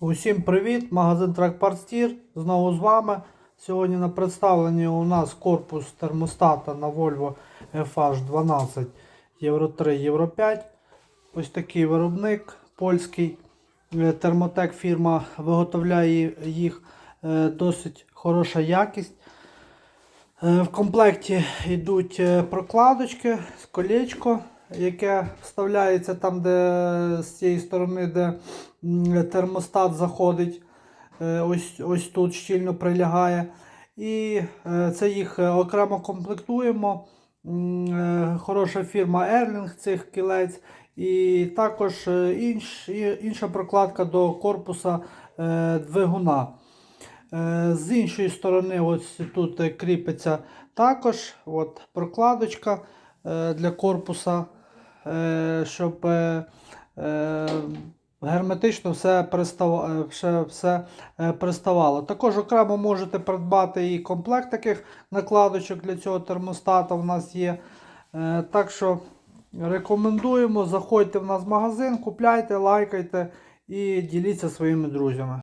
Усім привіт! Магазин Тракпарстір. Знову з вами. Сьогодні на представленні у нас корпус термостата на Volvo FH12 Євро 3 Євро 5. Ось такий виробник польський. Е, Термотек фірма виготовляє їх е, досить хороша якість. Е, В комплекті йдуть прокладочки з колечко, яке вставляється там, де з цієї сторони, де термостат заходить. Е, Ось, ось тут щільно прилягає. І е, це їх е, окремо комплектуємо. Хороша фірма Erling цих кілець. І також інш, інша прокладка до корпуса двигуна. З іншої сторони, ось тут кріпиться також от, прокладочка для корпуса, щоб е, е, герметично все, пристав, е, все, все е, приставало. Також окремо можете придбати і комплект таких накладочок для цього термостата в нас є. Е, Так що рекомендуємо, заходьте в нас в магазин, купляйте, лайкайте і діліться своїми друзями.